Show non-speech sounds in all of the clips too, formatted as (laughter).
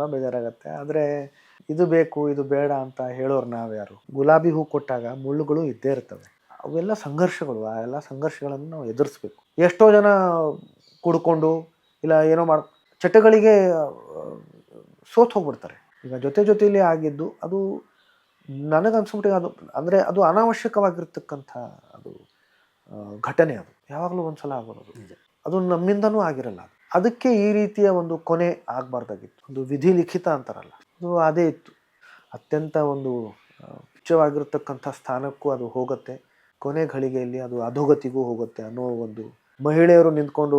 ತುಂಬ ಬೇಜಾರಾಗುತ್ತೆ. ಆದರೆ ಇದು ಬೇಕು ಇದು ಬೇಡ ಅಂತ ಹೇಳೋರು ನಾವು ಯಾರು ಗುಲಾಬಿ ಹೂ ಕೊಟ್ಟಾಗ ಮುಳ್ಳುಗಳು ಇದ್ದೇ ಇರ್ತವೆ. ಅವೆಲ್ಲ ಸಂಘರ್ಷಗಳು. ಆ ಎಲ್ಲ ಸಂಘರ್ಷಗಳನ್ನು ನಾವು ಎದುರಿಸ್ಬೇಕು. ಎಷ್ಟೋ ಜನ ಕುಡ್ಕೊಂಡು ಇಲ್ಲ ಏನೋ ಮಾಡ್ ಚಟಗಳಿಗೆ ಸೋತ್ ಹೋಗ್ಬಿಡ್ತಾರೆ. ಈಗ ಜೊತೆ ಜೊತೆಯಲ್ಲಿ ಆಗಿದ್ದು ಅದು ನನಗನ್ಸ್ಬಿಟ್ಟಿಗೆ ಅದು. ಅಂದರೆ ಅದು ಅನಾವಶ್ಯಕವಾಗಿರ್ತಕ್ಕಂಥ ಅದು ಘಟನೆ ಅದು. ಯಾವಾಗಲೂ ಒಂದ್ಸಲ ಆಗೋದು ಅದು. ನಮ್ಮಿಂದನೂ ಆಗಿರಲ್ಲ ಅದು. ಅದಕ್ಕೆ ಈ ರೀತಿಯ ಒಂದು ಕೊನೆ ಆಗಬಾರ್ದಾಗಿತ್ತು. ಒಂದು ವಿಧಿ ಲಿಖಿತ ಅಂತಾರಲ್ಲ. ಅದು ಅದೇ ಇತ್ತು. ಅತ್ಯಂತ ಒಂದು ಉಚ್ಚವಾಗಿರ್ತಕ್ಕಂಥ ಸ್ಥಾನಕ್ಕೂ ಅದು ಹೋಗುತ್ತೆ. ಕೊನೆ ಘಳಿಗೆಯಲ್ಲಿ ಅದು ಅಧೋಗತಿಗೂ ಹೋಗುತ್ತೆ ಅನ್ನೋ ಒಂದು ಮಹಿಳೆಯರು ನಿಂತ್ಕೊಂಡು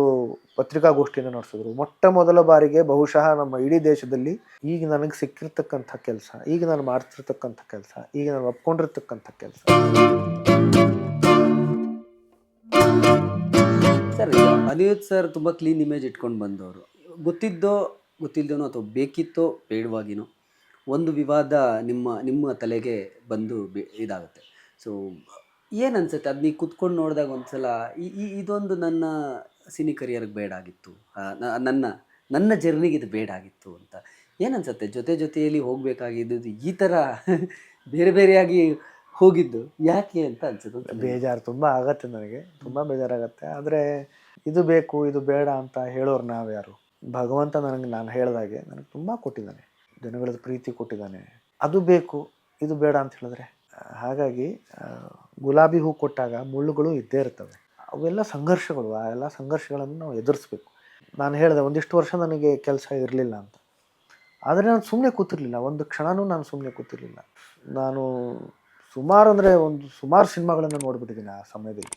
ಪತ್ರಿಕಾಗೋಷ್ಠಿಯನ್ನು ನಡೆಸಿದ್ರು. ಮೊಟ್ಟ ಮೊದಲ ಬಾರಿಗೆ ಬಹುಶಃ ನಮ್ಮ ಇಡೀ ದೇಶದಲ್ಲಿ ಈಗ ನನಗೆ ಸಿಕ್ಕಿರ್ತಕ್ಕಂಥ ಕೆಲಸ, ಈಗ ನಾನು ಮಾಡ್ತಿರ್ತಕ್ಕಂಥ ಕೆಲಸ, ಈಗ ನಾನು ಒಪ್ಕೊಂಡಿರ್ತಕ್ಕಂಥ ಕೆಲಸ. ಸರ್ ಅನಿರುದ್ ಸರ್ ತುಂಬ ಕ್ಲೀನ್ ಇಮೇಜ್ ಇಟ್ಕೊಂಡು ಬಂದವರು. ಗೊತ್ತಿದ್ದೋ ಗೊತ್ತಿಲ್ಲದೇನೋ ಅಥವಾ ಬೇಕಿತ್ತೋ, ಬೇಡವಾಗಿನೋ ಒಂದು ವಿವಾದ ನಿಮ್ಮ ನಿಮ್ಮ ತಲೆಗೆ ಬಂದು ಬಿ, ಇದಾಗುತ್ತೆ. ಸೊ ಏನು ಅನ್ಸುತ್ತೆ? ಅದು ನೀವು ಕುತ್ಕೊಂಡು ನೋಡಿದಾಗ ಒಂದ್ಸಲ ಈ ಇದೊಂದು ನನ್ನ ಸಿನಿ ಕರಿಯರ್ಗೆ ಬೇಡ ಆಗಿತ್ತು ನನ್ನ ನನ್ನ ಜರ್ನಿಗೆ ಇದು ಬೇಡ ಆಗಿತ್ತು ಅಂತ. ಏನು ಅನ್ಸುತ್ತೆ? ಜೊತೆ ಜೊತೆಯಲ್ಲಿ ಹೋಗಬೇಕಾಗಿದ್ದು ಈ ಥರ (laughs) ಬೇರೆ ಬೇರೆಯಾಗಿ ಹೋಗಿದ್ದು. ಯಾಕೆ ಅಂತ ಅನ್ಸುತ್ತೆ ಬೇಜಾರು ತುಂಬ ಆಗತ್ತೆ ನನಗೆ. ತುಂಬ ಬೇಜಾರಾಗತ್ತೆ. ಆದರೆ ಇದು ಬೇಕು, ಇದು ಬೇಡ ಅಂತ ಹೇಳೋರು ನಾವು ಯಾರು ಭಗವಂತ ನನಗೆ ನಾನು ಹೇಳ್ದಾಗೆ ನನಗೆ ತುಂಬ ಕೊಟ್ಟಿದ್ದಾನೆ. ಜನಗಳದ್ದು ಪ್ರೀತಿ ಕೊಟ್ಟಿದ್ದಾನೆ. ಅದು ಬೇಕು, ಇದು ಬೇಡ ಅಂತ ಹೇಳಿದ್ರೆ? ಹಾಗಾಗಿ ಗುಲಾಬಿ ಹೂ ಕೊಟ್ಟಾಗ ಮುಳ್ಳುಗಳು ಇದ್ದೇ ಇರ್ತವೆ. ಅವೆಲ್ಲ ಸಂಘರ್ಷಗಳು, ಆ ಎಲ್ಲ ಸಂಘರ್ಷಗಳನ್ನು ನಾವು ಎದುರಿಸ್ಬೇಕು. ನಾನು ಹೇಳಿದೆ, ಒಂದಿಷ್ಟು ವರ್ಷ ನನಗೆ ಕೆಲಸ ಇರಲಿಲ್ಲ ಅಂತ. ಆದರೆ ನಾನು ಸುಮ್ಮನೆ ಕೂತಿರ್ಲಿಲ್ಲ. ಒಂದು ಕ್ಷಣನೂ ನಾನು ಸುಮ್ಮನೆ ಕೂತಿರ್ಲಿಲ್ಲ. ನಾನು ಸುಮಾರು ಅಂದರೆ ಒಂದು ಸುಮಾರು ಸಿನಿಮಾಗಳನ್ನು ನೋಡಿಬಿಟ್ಟಿದ್ದೀನಿ ಆ ಸಮಯದಲ್ಲಿ.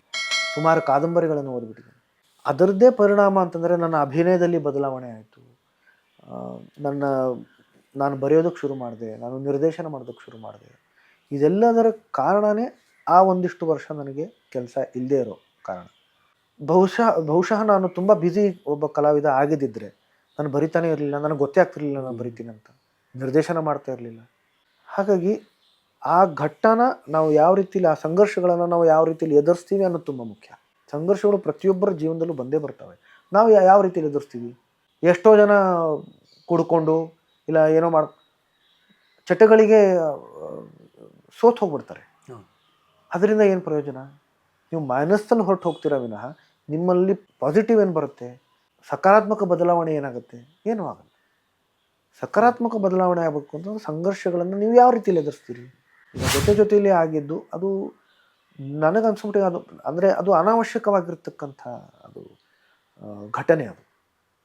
ಸುಮಾರು ಕಾದಂಬರಿಗಳನ್ನು ಓದ್ಬಿಟ್ಟಿದ್ದೀನಿ. ಅದರದ್ದೇ ಪರಿಣಾಮ ಅಂತಂದರೆ ನನ್ನ ಅಭಿನಯದಲ್ಲಿ ಬದಲಾವಣೆ ಆಯಿತು. ನನ್ನ, ನಾನು ಬರೆಯೋದಕ್ಕೆ ಶುರು ಮಾಡಿದೆ, ನಾನು ನಿರ್ದೇಶನ ಮಾಡೋದಕ್ಕೆ ಶುರು ಮಾಡಿದೆ. ಇದೆಲ್ಲದರ ಕಾರಣನೇ ಆ ಒಂದಿಷ್ಟು ವರ್ಷ ನನಗೆ ಕೆಲಸ ಇಲ್ಲದೇ ಇರೋ ಕಾರಣ. ಬಹುಶಃ ಬಹುಶಃ ನಾನು ತುಂಬ ಬ್ಯುಸಿ ಒಬ್ಬ ಕಲಾವಿದ ಆಗಿದ್ದಿದ್ರೆ, ನಾನು ಬರಿತಾನೆ ಇರಲಿಲ್ಲ, ನನಗೆ ಗೊತ್ತೇ ಆಗ್ತಿರ್ಲಿಲ್ಲ ನಾನು ಬರಿತೀನಿ ಅಂತ. ನಿರ್ದೇಶನ ಮಾಡ್ತಾ ಇರಲಿಲ್ಲ. ಹಾಗಾಗಿ ಆ ಘಟ್ಟನ ನಾವು ಯಾವ ರೀತಿಲಿ ಆ ಸಂಘರ್ಷಗಳನ್ನು ನಾವು ಯಾವ ರೀತಿಲಿ ಎದುರಿಸ್ತೀವಿ ಅನ್ನೋದು ತುಂಬ ಮುಖ್ಯ. ಸಂಘರ್ಷಗಳು ಪ್ರತಿಯೊಬ್ಬರ ಜೀವನದಲ್ಲೂ ಬಂದೇ ಬರ್ತವೆ. ನಾವು ಯಾವ ರೀತಿಲಿ ಎದುರಿಸ್ತೀವಿ? ಎಷ್ಟೋ ಜನ ಕುಡ್ಕೊಂಡು ಇಲ್ಲ ಏನೋ ಮಾಡ್ ಚಟಗಳಿಗೆ ಸೋತು ಸೋತ್ ಹೋಗ್ಬಿಡ್ತಾರೆ. ಅದರಿಂದ ಏನು ಪ್ರಯೋಜನ? ನೀವು ಮೈನಸ್ಸಲ್ಲಿ ಹೊರಟು ಹೋಗ್ತೀರಾ ವಿನಃ ನಿಮ್ಮಲ್ಲಿ ಪಾಸಿಟಿವ್ ಏನು ಬರುತ್ತೆ? ಸಕಾರಾತ್ಮಕ ಬದಲಾವಣೆ ಏನಾಗುತ್ತೆ? ಏನೂ ಆಗಲ್ಲ. ಸಕಾರಾತ್ಮಕ ಬದಲಾವಣೆ ಆಗಬೇಕು ಅಂತಂದ್ರೆ ಸಂಘರ್ಷಗಳನ್ನು ನೀವು ಯಾವ ರೀತಿಯಲ್ಲಿ ಎದುರಿಸ್ತೀರಿ? ಈಗ ಜೊತೆ ಜೊತೆಯಲ್ಲಿ ಆಗಿದ್ದು ಅದು ನನಗನ್ಸ್ಬಿಟ್ಟು ಅದು ಅಂದರೆ ಅದು ಅನಾವಶ್ಯಕವಾಗಿರ್ತಕ್ಕಂಥ ಅದು ಘಟನೆ ಅದು.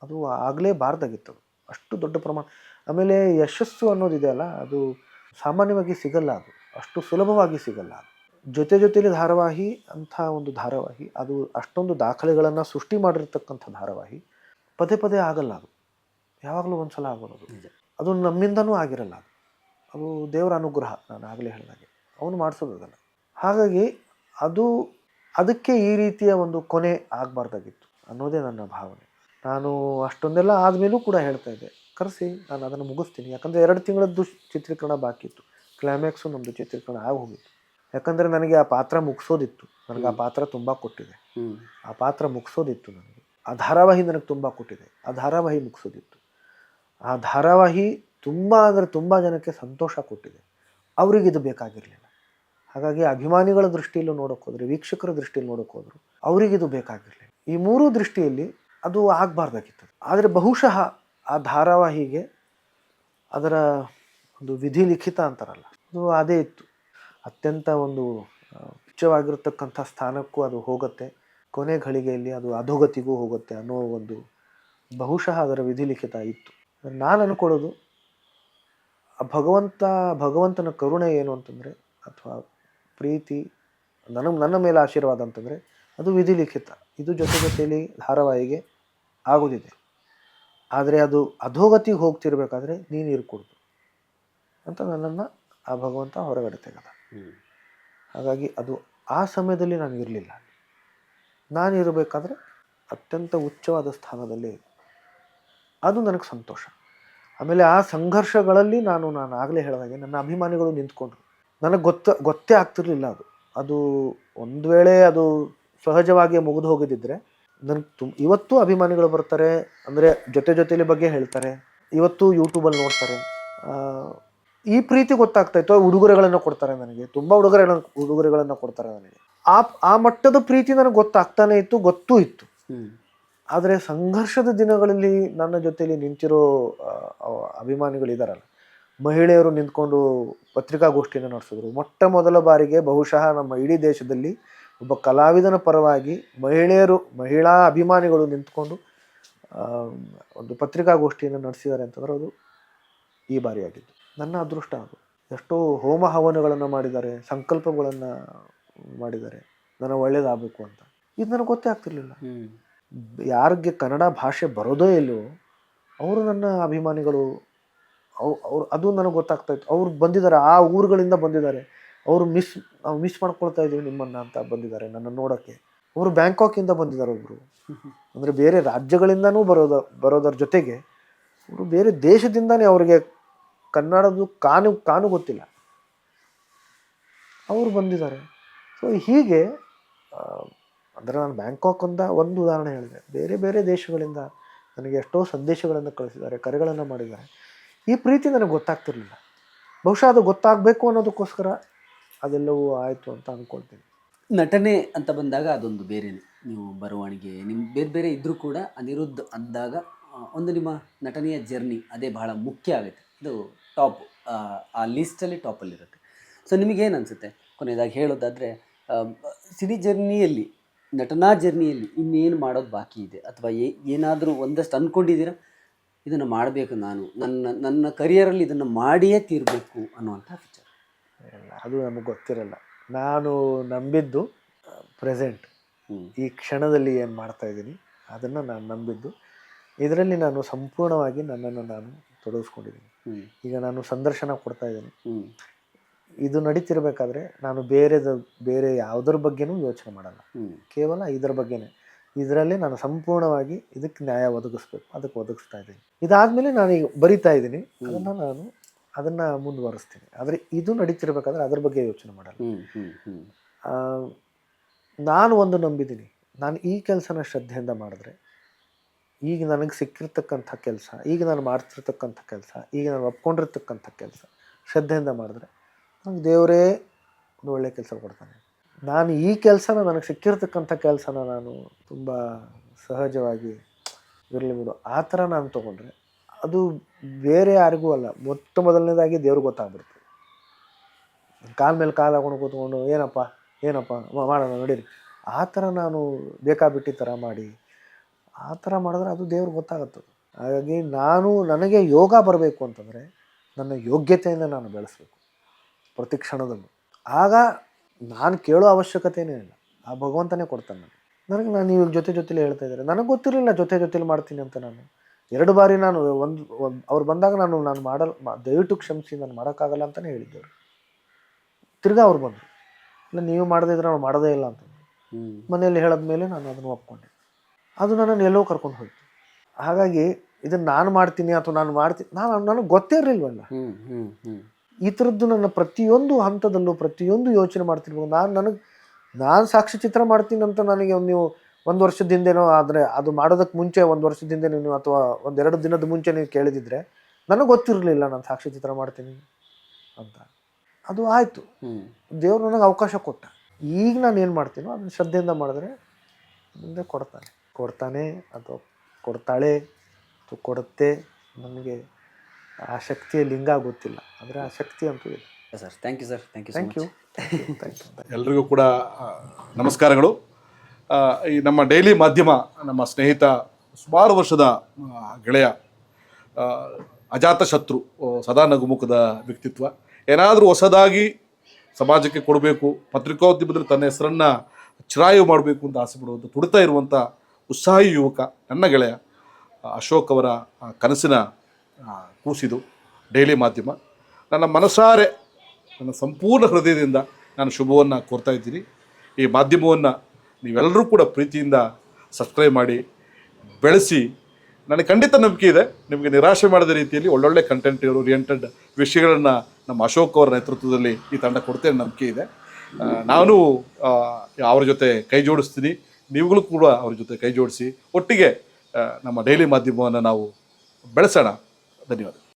ಅದು ಆಗಲೇಬಾರ್ದಾಗಿತ್ತು ಅದು. ಅಷ್ಟು ದೊಡ್ಡ ಪ್ರಮಾಣ ಆಮೇಲೆ ಯಶಸ್ಸು ಅನ್ನೋದಿದೆಯಲ್ಲ ಅದು ಸಾಮಾನ್ಯವಾಗಿ ಸಿಗಲ್ಲ ಅದು. ಅಷ್ಟು ಸುಲಭವಾಗಿ ಸಿಗಲ್ಲ ಅದು. ಜೊತೆ ಜೊತೆಯಲ್ಲಿ ಧಾರಾವಾಹಿ ಅಂಥ ಒಂದು ಧಾರಾವಾಹಿ ಅದು ಅಷ್ಟೊಂದು ದಾಖಲೆಗಳನ್ನು ಸೃಷ್ಟಿ ಮಾಡಿರ್ತಕ್ಕಂಥ ಧಾರಾವಾಹಿ ಪದೇ ಪದೇ ಆಗಲ್ಲ ಅದು. ಯಾವಾಗಲೂ ಒಂದು ಸಲ ಆಗೋದು. ಅದು ನಮ್ಮಿಂದನೂ ಆಗಿರಲ್ಲ ಅದು. ಅದು ದೇವರ ಅನುಗ್ರಹ ನಾನು ಆಗಲೇ ಹೇಳಿದಾಗೆ ಅವನು ಮಾಡಿಸೋದಲ್ಲ ಹಾಗಾಗಿ ಅದು ಅದಕ್ಕೆ ಈ ರೀತಿಯ ಒಂದು ಕೊನೆ ಆಗಬಾರ್ದಾಗಿತ್ತು ಅನ್ನೋದೇ ನನ್ನ ಭಾವನೆ. ನಾನು ಅಷ್ಟೊಂದೆಲ್ಲ ಆದಮೇಲೂ ಕೂಡ ಹೇಳ್ತಾ ಇದ್ದೆ ಕರೆಸಿ ನಾನು ಅದನ್ನು ಮುಗಿಸ್ತೀನಿ. ಯಾಕಂದರೆ ಎರಡು ತಿಂಗಳದ್ದು ಚಿತ್ರೀಕರಣ ಬಾಕಿ ಇತ್ತು. ಕ್ಲೈಮ್ಯಾಕ್ಸು ನಮ್ಮದು ಚಿತ್ರೀಕರಣ ಆಗಿ ಹೋಗಿತ್ತು. ಯಾಕಂದರೆ ನನಗೆ ಆ ಪಾತ್ರ ಮುಗಿಸೋದಿತ್ತು. ನನಗೆ ಆ ಪಾತ್ರ ತುಂಬ ಕೊಟ್ಟಿದೆ. ಆ ಪಾತ್ರ ಮುಗಿಸೋದಿತ್ತು ನನಗೆ. ಆ ಧಾರಾವಾಹಿ ನನಗೆ ತುಂಬ ಕೊಟ್ಟಿದೆ. ಆ ಧಾರಾವಾಹಿ ಮುಗಿಸೋದಿತ್ತು. ಆ ಧಾರಾವಾಹಿ ತುಂಬ ಅಂದರೆ ತುಂಬ ಜನಕ್ಕೆ ಸಂತೋಷ ಕೊಟ್ಟಿದೆ. ಅವ್ರಿಗೆ ಇದು ಬೇಕಾಗಿರಲಿಲ್ಲ. ಹಾಗಾಗಿ ಅಭಿಮಾನಿಗಳ ದೃಷ್ಟಿಯಲ್ಲೂ ನೋಡೋಕೆ ಹೋದ್ರೆ, ವೀಕ್ಷಕರ ದೃಷ್ಟಿಯಲ್ಲಿ ನೋಡೋಕೆ ಅವ್ರಿಗೆ ಇದು ಬೇಕಾಗಿರಲಿಲ್ಲ. ಈ ಮೂರೂ ದೃಷ್ಟಿಯಲ್ಲಿ ಅದು ಆಗಬಾರ್ದಾಗಿತ್ತು. ಆದರೆ ಬಹುಶಃ ಆ ಧಾರಾವಾಹಿಗೆ ಅದರ ಒಂದು ವಿಧಿ ಲಿಖಿತ ಅಂತಾರಲ್ಲ, ಅದು ಅದೇ ಇತ್ತು. ಅತ್ಯಂತ ಒಂದು ಉಚ್ಚವಾಗಿರತಕ್ಕಂಥ ಸ್ಥಾನಕ್ಕೂ ಅದು ಹೋಗುತ್ತೆ. ಕೊನೆ ಘಳಿಗೆಯಲ್ಲಿ ಅದು ಅಧೋಗತಿಗೂ ಹೋಗುತ್ತೆ ಅನ್ನೋ ಒಂದು ಬಹುಶಃ ಅದರ ವಿಧಿ ಲಿಖಿತ ಇತ್ತು. ನಾನು ಅನ್ಕೊಳ್ಳೋದು ಆ ಭಗವಂತ ಭಗವಂತನ ಕರುಣೆ ಏನು ಅಂತಂದರೆ ಅಥವಾ ಪ್ರೀತಿ ನನಗೆ ನನ್ನ ಮೇಲೆ ಆಶೀರ್ವಾದ ಅಂತಂದರೆ ಅದು ವಿಧಿಲಿಖಿತ. ಇದು ಜೊತೆ ಜೊತೆಯಲ್ಲಿ ಧಾರಾವಾಹಿಗೆ ಆಗೋದಿದೆ. ಆದರೆ ಅದು ಅಧೋಗತಿಗೆ ಹೋಗ್ತಿರ್ಬೇಕಾದ್ರೆ ನೀನು ಇರ್ಕೊಡ್ದು ಅಂತ ನನ್ನನ್ನು ಆ ಭಗವಂತ ಹೊರಗಡೆ ತೆಗೆದ. ಹಾಗಾಗಿ ಅದು ಆ ಸಮಯದಲ್ಲಿ ನಾನು ಇರಲಿಲ್ಲ. ನಾನು ಇರಬೇಕಾದ್ರೆ ಅತ್ಯಂತ ಉಚ್ಚವಾದ ಸ್ಥಾನದಲ್ಲಿ ಅದು ನನಗೆ ಸಂತೋಷ. ಆಮೇಲೆ ಆ ಸಂಘರ್ಷಗಳಲ್ಲಿ ನಾನು ನಾನು ಆಗಲೇ ಹೇಳಿದಾಗೆ ನನ್ನ ಅಭಿಮಾನಿಗಳು ನಿಂತ್ಕೊಂಡ್ರು. ನನಗೆ ಗೊತ್ತ, ಗೊತ್ತೇ ಆಗ್ತಿರ್ಲಿಲ್ಲ ಅದು. ಅದು ಒಂದು ವೇಳೆ ಅದು ಸಹಜವಾಗಿ ಮುಗಿದು ಹೋಗಿದ್ದಿದ್ರೆ ನನಗೆ ತುಂಬ ಇವತ್ತು ಅಭಿಮಾನಿಗಳು ಬರ್ತಾರೆ, ಅಂದರೆ ಜೊತೆ ಜೊತೆಲಿ ಬಗ್ಗೆ ಹೇಳ್ತಾರೆ, ಇವತ್ತು ಯೂಟ್ಯೂಬಲ್ಲಿ ನೋಡ್ತಾರೆ. ಈ ಪ್ರೀತಿ ಗೊತ್ತಾಗ್ತಾಯಿತ್ತು ಉಡುಗೊರೆಗಳನ್ನು ಕೊಡ್ತಾರೆ ನನಗೆ. ತುಂಬ ಉಡುಗೊರೆಗಳನ್ನು ಉಡುಗೊರೆಗಳನ್ನು ಕೊಡ್ತಾರೆ ನನಗೆ. ಆ ಆ ಮಟ್ಟದ ಪ್ರೀತಿ ನನಗೆ ಗೊತ್ತಾಗ್ತಾನೆ ಇತ್ತು, ಗೊತ್ತೂ ಇತ್ತು. ಆದರೆ ಸಂಘರ್ಷದ ದಿನಗಳಲ್ಲಿ ನನ್ನ ಜೊತೆಯಲ್ಲಿ ನಿಂತಿರೋ ಅಭಿಮಾನಿಗಳಿದಾರಲ್ಲ, ಮಹಿಳೆಯರು ನಿಂತ್ಕೊಂಡು ಪತ್ರಿಕಾಗೋಷ್ಠಿಯನ್ನು ನಡೆಸಿದ್ರು. ಮೊಟ್ಟ ಮೊದಲ ಬಾರಿಗೆ ಬಹುಶಃ ನಮ್ಮ ಇಡೀ ದೇಶದಲ್ಲಿ ಒಬ್ಬ ಕಲಾವಿದನ ಪರವಾಗಿ ಮಹಿಳೆಯರು, ಮಹಿಳಾ ಅಭಿಮಾನಿಗಳು ನಿಂತ್ಕೊಂಡು ಒಂದು ಪತ್ರಿಕಾಗೋಷ್ಠಿಯನ್ನು ನಡೆಸಿದ್ದಾರೆ ಅಂತಂದ್ರೆ ಅದು ಈ ಬಾರಿಯಾಗಿತ್ತು ನನ್ನ ಅದೃಷ್ಟ ಅದು. ಎಷ್ಟೋ ಹೋಮ ಹವನಗಳನ್ನು ಮಾಡಿದ್ದಾರೆ, ಸಂಕಲ್ಪಗಳನ್ನು ಮಾಡಿದ್ದಾರೆ. ನನಗೆ ಒಳ್ಳೇದಾಗಬೇಕು ಅಂತ. ಇದು ನನಗೆ ಗೊತ್ತೇ ಆಗ್ತಿರ್ಲಿಲ್ಲ. ಯಾರಿಗೆ ಕನ್ನಡ ಭಾಷೆ ಬರೋದೇ ಇಲ್ಲವೋ ಅವರು ನನ್ನ ಅಭಿಮಾನಿಗಳು, ಅವ್, ಅವ್ರು, ಅದು ನನಗೆ ಗೊತ್ತಾಗ್ತಾ ಇತ್ತು. ಅವ್ರು ಬಂದಿದ್ದಾರೆ, ಆ ಊರುಗಳಿಂದ ಬಂದಿದ್ದಾರೆ. ಅವರು ಮಿಸ್ ಮಿಸ್ ಮಾಡ್ಕೊಳ್ತಾ ಇದ್ದೀವಿ ನಿಮ್ಮನ್ನು ಅಂತ ಬಂದಿದ್ದಾರೆ ನನ್ನ ನೋಡೋಕ್ಕೆ. ಅವರು ಬ್ಯಾಂಕಾಕಿಂದ ಬಂದಿದ್ದಾರೆ ಒಬ್ಬರು ಅಂದರೆ ಬೇರೆ ರಾಜ್ಯಗಳಿಂದನೂ ಬರೋದ, ಬರೋದರ ಜೊತೆಗೆ ಅವರು ಬೇರೆ ದೇಶದಿಂದನೇ ಅವರಿಗೆ ಕನ್ನಡದ್ದು ಕಾನು ಕಾನು ಗೊತ್ತಿಲ್ಲ. ಅವರು ಬಂದಿದ್ದಾರೆ. ಸೊ ಹೀಗೆ ಅಂದರೆ ನಾನು ಬ್ಯಾಂಕಾಕ್ ಅಂತ ಒಂದು ಉದಾಹರಣೆ ಹೇಳಿದೆ. ಬೇರೆ ಬೇರೆ ದೇಶಗಳಿಂದ ನನಗೆ ಎಷ್ಟೋ ಸಂದೇಶಗಳನ್ನು ಕಳಿಸಿದ್ದಾರೆ, ಕರೆಗಳನ್ನು ಮಾಡಿದ್ದಾರೆ. ಈ ಪ್ರೀತಿ ನನಗೆ ಗೊತ್ತಾಗ್ತಿರಲಿಲ್ಲ. ಬಹುಶಃ ಅದು ಗೊತ್ತಾಗಬೇಕು ಅನ್ನೋದಕ್ಕೋಸ್ಕರ ಅದೆಲ್ಲವೂ ಆಯಿತು ಅಂತ ಅಂದ್ಕೊಳ್ತೀನಿ ನಟನೆ ಅಂತ ಬಂದಾಗ ಅದೊಂದು ಬೇರೆ ನೀವು ಬರವಣಿಗೆ ನಿಮ್ಮ ಬೇರೆ ಬೇರೆ ಇದ್ದರೂ ಕೂಡ ಅನಿರುದ್ಧ ಅಂದಾಗ ಒಂದು ನಿಮ್ಮ ನಟನೆಯ ಜರ್ನಿ ಅದೇ ಬಹಳ ಮುಖ್ಯ ಆಗುತ್ತೆ. ಇದು ಟಾಪ್, ಆ ಲೀಸ್ಟಲ್ಲಿ ಟಾಪಲ್ಲಿರುತ್ತೆ. ಸೊ ನಿಮಗೇನು ಅನಿಸುತ್ತೆ? ಕೊನೆಯದಾಗಿ ಹೇಳೋದಾದರೆ ಸಿಡಿ ಜರ್ನಿಯಲ್ಲಿ ನಟನಾ ಜರ್ನಿಯಲ್ಲಿ ಇನ್ನೇನು ಮಾಡೋದು ಬಾಕಿ ಇದೆ? ಅಥವಾ ಏ ಏನಾದರೂ ಒಂದಷ್ಟು ಅಂದ್ಕೊಂಡಿದ್ದೀರಾ ಇದನ್ನು ಮಾಡಬೇಕು ನಾನು. ನನ್ನ ನನ್ನ ಕರಿಯರಲ್ಲಿ ಇದನ್ನು ಮಾಡಿಯೇ ತೀರಬೇಕು ಅನ್ನುವಂಥ ವಿಚಾರ. ಅದು ನಮಗೆ ಗೊತ್ತಿರಲ್ಲ. ನಾನು ನಂಬಿದ್ದು ಪ್ರೆಸೆಂಟ್ ಈ ಕ್ಷಣದಲ್ಲಿ ಏನು ಮಾಡ್ತಾ ಇದ್ದೀನಿ ಅದನ್ನು ನಾನು ನಂಬಿದ್ದು. ಇದರಲ್ಲಿ ನಾನು ಸಂಪೂರ್ಣವಾಗಿ ನನ್ನನ್ನು ನಾನು ತೊಡಗಿಸ್ಕೊಂಡಿದ್ದೀನಿ. ಈಗ ನಾನು ಸಂದರ್ಶನ ಕೊಡ್ತಾ ಇದ್ದೀನಿ. ಹ್ಞೂ ಇದು ನಡೀತಿರ್ಬೇಕಾದ್ರೆ ನಾನು ಬೇರೆದ ಬೇರೆ ಯಾವುದ್ರ ಬಗ್ಗೆನೂ ಯೋಚನೆ ಮಾಡಲ್ಲ. ಕೇವಲ ಇದರ ಬಗ್ಗೆನೇ. ಇದರಲ್ಲಿ ನಾನು ಸಂಪೂರ್ಣವಾಗಿ ಇದಕ್ಕೆ ನ್ಯಾಯ ಒದಗಿಸ್ಬೇಕು. ಅದಕ್ಕೆ ಒದಗಿಸ್ತಾ ಇದ್ದೀನಿ. ಇದಾದಮೇಲೆ ನಾನು ಈಗ ಬರಿತಾ ಇದ್ದೀನಿ. ಅದನ್ನು ನಾನು ಅದನ್ನು ಮುಂದುವರಿಸ್ತೀನಿ. ಆದರೆ ಇದು ನಡೀತಿರ್ಬೇಕಾದ್ರೆ ಅದ್ರ ಬಗ್ಗೆ ಯೋಚನೆ ಮಾಡಲ್ಲ. ನಾನು ಒಂದು ನಂಬಿದ್ದೀನಿ. ನಾನು ಈ ಕೆಲಸನ ಶ್ರದ್ಧೆಯಿಂದ ಮಾಡಿದ್ರೆ ಈಗ ನನಗೆ ಸಿಕ್ಕಿರ್ತಕ್ಕಂಥ ಕೆಲಸ ಈಗ ನಾನು ಮಾಡ್ತಿರ್ತಕ್ಕಂಥ ಕೆಲಸ ಈಗ ನಾನು ಒಪ್ಕೊಂಡಿರ್ತಕ್ಕಂಥ ಕೆಲಸ ಶ್ರದ್ಧೆಯಿಂದ ಮಾಡಿದ್ರೆ ನನಗೆ ದೇವರೇ ಒಂದು ಒಳ್ಳೆಯ ಕೆಲಸ ಕೊಡ್ತಾನೆ. ನಾನು ಈ ಕೆಲಸನ ನನಗೆ ಸಿಕ್ಕಿರ್ತಕ್ಕಂಥ ಕೆಲಸನ ನಾನು ತುಂಬ ಸಹಜವಾಗಿ ಇರಲಿ ಬಿಡು. ಆ ಥರ ನಾನು ತೊಗೊಂಡ್ರೆ ಅದು ಬೇರೆ ಯಾರಿಗೂ ಅಲ್ಲ ಮೊತ್ತ ಮೊದಲನೇದಾಗಿ ದೇವ್ರಿಗೆ ಗೊತ್ತಾಗ್ಬಿಡ್ತು. ಕಾಲ ಮೇಲೆ ಕಾಲು ಹಾಕೊಂಡು ಕೂತ್ಕೊಂಡು, ಏನಪ್ಪ ಏನಪ್ಪ ಮಾಡೋಣ ನಡೀರಿ. ಆ ಥರ ನಾನು ಬೇಕಾಬಿಟ್ಟಿ ಥರ ಮಾಡಿ, ಆ ಥರ ಮಾಡಿದ್ರೆ ಅದು ದೇವ್ರಿಗೆ ಗೊತ್ತಾಗುತ್ತೆ. ಹಾಗಾಗಿ ನಾನು ನನಗೆ ಯೋಗ ಬರಬೇಕು ಅಂತಂದರೆ ನನ್ನ ಯೋಗ್ಯತೆಯಿಂದ ನಾನು ಬೆಳೆಸ್ಬೇಕು. ಪ್ರತಿ ಕ್ಷಣದಲ್ಲೂ. ಆಗ ನಾನು ಕೇಳೋ ಅವಶ್ಯಕತೆಯೇ ಇಲ್ಲ. ಆ ಭಗವಂತನೇ ಕೊಡ್ತಾನೆ ನನಗೆ. ನನಗೆ ನಾನು ಇವಾಗ ಜೊತೆ ಜೊತೆಲಿ ಹೇಳ್ತಾ ಇದ್ದಾರೆ. ನನಗೆ ಗೊತ್ತಿರಲಿಲ್ಲ ಜೊತೆ ಜೊತೆಲಿ ಮಾಡ್ತೀನಿ ಅಂತ ನಾನು. ಎರಡು ಬಾರಿ ನಾನು ಒಂದು ಅವ್ರು ಬಂದಾಗ ನಾನು ನಾನು ಮಾಡಲ್ ದಯವಿಟ್ಟು ಕ್ಷಮಿಸಿ ನಾನು ಮಾಡೋಕ್ಕಾಗಲ್ಲ ಅಂತಲೇ ಹೇಳಿದ್ದೆ ಅವ್ರು ತಿರ್ಗಾ ಅವ್ರು ಬಂದರು. ಇಲ್ಲ ನೀವು ಮಾಡದೇ ಇದ್ರೆ ನಾವು ಮಾಡೋದೇ ಇಲ್ಲ ಅಂತ. ಮನೆಯಲ್ಲಿ ಹೇಳಿದ್ಮೇಲೆ ನಾನು ಅದನ್ನು ಒಪ್ಕೊಂಡೆ. ಅದು ನನ್ನನ್ನು ಎಲ್ಲೋ ಕರ್ಕೊಂಡು ಹೋಯ್ತು. ಹಾಗಾಗಿ ಇದನ್ನು ನಾನು ಮಾಡ್ತೀನಿ ಅಥವಾ ನಾನು ಮಾಡ್ತೀನಿ ನಾನು ನನಗೆ ಗೊತ್ತೇ ಇರಲಿಲ್ವಲ್ಲ. ಈ ಥರದ್ದು ನನ್ನ ಪ್ರತಿಯೊಂದು ಹಂತದಲ್ಲೂ ಪ್ರತಿಯೊಂದು ಯೋಚನೆ ಮಾಡ್ತಿರ್ಬೋದು. ನಾನು ನನಗೆ ನಾನು ಸಾಕ್ಷ್ಯಚಿತ್ರ ಮಾಡ್ತೀನಿ ಅಂತ ನನಗೆ ಒಂದು ನೀವು ಒಂದು ವರ್ಷದ ಹಿಂದೆನೋ ಆದರೆ ಅದು ಮಾಡೋದಕ್ಕೆ ಮುಂಚೆ ಒಂದು ವರ್ಷದ ಹಿಂದೆ ನೀವು ಅಥವಾ ಒಂದೆರಡು ದಿನದ ಮುಂಚೆ ನೀವು ಕೇಳಿದಿದ್ರೆ ನನಗೆ ಗೊತ್ತಿರಲಿಲ್ಲ ನಾನು ಸಾಕ್ಷಿ ಚಿತ್ರ ಮಾಡ್ತೀನಿ ಅಂತ. ಅದು ಆಯಿತು. ದೇವ್ರು ನನಗೆ ಅವಕಾಶ ಕೊಟ್ಟ. ಈಗ ನಾನು ಏನು ಮಾಡ್ತೀನೋ ಅದನ್ನು ಶ್ರದ್ಧೆಯಿಂದ ಮಾಡಿದ್ರೆ ಮುಂದೆ ಕೊಡ್ತಾನೆ. ಕೊಡ್ತಾನೆ ಅಥವಾ ಕೊಡ್ತಾಳೆ ಅಥವಾ ಕೊಡುತ್ತೆ ನನಗೆ ಆ ಶಕ್ತಿಯ ಲಿಂಗ ಗೊತ್ತಿಲ್ಲ. ಆದರೆ ಆ ಶಕ್ತಿ ಅಂತೂ ಇದೆ sir thank you sir thank you thank you thank you ಎಲ್ರಿಗೂ ಕೂಡ ನಮಸ್ಕಾರಗಳು. ಈ ನಮ್ಮ ಡೈಲಿ ಮಾಧ್ಯಮ ನಮ್ಮ ಸ್ನೇಹಿತ ಸುಮಾರು ವರ್ಷದ ಗೆಳೆಯ ಅಜಾತ ಶತ್ರು ಸದಾ ನಗುಮುಖದ ವ್ಯಕ್ತಿತ್ವ. ಏನಾದರೂ ಹೊಸದಾಗಿ ಸಮಾಜಕ್ಕೆ ಕೊಡಬೇಕು ಪತ್ರಿಕೋದ್ಯಮದಲ್ಲಿ ತನ್ನ ಹೆಸರನ್ನು ಚಿರಾಯು ಮಾಡಬೇಕು ಅಂತ ಆಸೆ ಪಡುವಂಥ ತುಡಿತಾ ಇರುವಂಥ ಉತ್ಸಾಹಿ ಯುವಕ ನನ್ನ ಗೆಳೆಯ ಅಶೋಕ್ ಅವರ ಆ, ಕನಸಿನ ಕೂಸಿದು ಡೈಲಿ ಮಾಧ್ಯಮ. ನನ್ನ ಮನಸಾರೆ, ನನ್ನ ಸಂಪೂರ್ಣ ಹೃದಯದಿಂದ ನಾನು ಶುಭವನ್ನು ಕೋರ್ತಾ ಇದ್ದೀನಿ. ಈ ಮಾಧ್ಯಮವನ್ನು ನೀವೆಲ್ಲರೂ ಕೂಡ ಪ್ರೀತಿಯಿಂದ ಸಬ್ಸ್ಕ್ರೈಬ್ ಮಾಡಿ, ಬೆಳೆಸಿ. ನನಗೆ ಖಂಡಿತ ನಂಬಿಕೆ ಇದೆ. ನಿಮಗೆ ನಿರಾಶೆ ಮಾಡಿದ ರೀತಿಯಲ್ಲಿ ಒಳ್ಳೊಳ್ಳೆ ಕಂಟೆಂಟ್ ಓರಿಯೆಂಟೆಡ್ ವಿಷಯಗಳನ್ನು ನಮ್ಮ ಅಶೋಕ್ ಅವರ ನೇತೃತ್ವದಲ್ಲಿ ಈ ತಂಡ ಕೊಡ್ತೇನೆ ನಂಬಿಕೆ ಇದೆ. ನಾನು ಅವ್ರ ಜೊತೆ ಕೈ ಜೋಡಿಸ್ತೀನಿ. ನೀವುಗಳು ಕೂಡ ಅವ್ರ ಜೊತೆ ಕೈ ಜೋಡಿಸಿ. ಒಟ್ಟಿಗೆ ನಮ್ಮ ಡೈಲಿ ಮಾಧ್ಯಮವನ್ನು ನಾವು ಬೆಳೆಸೋಣ. ಧನ್ಯವಾದ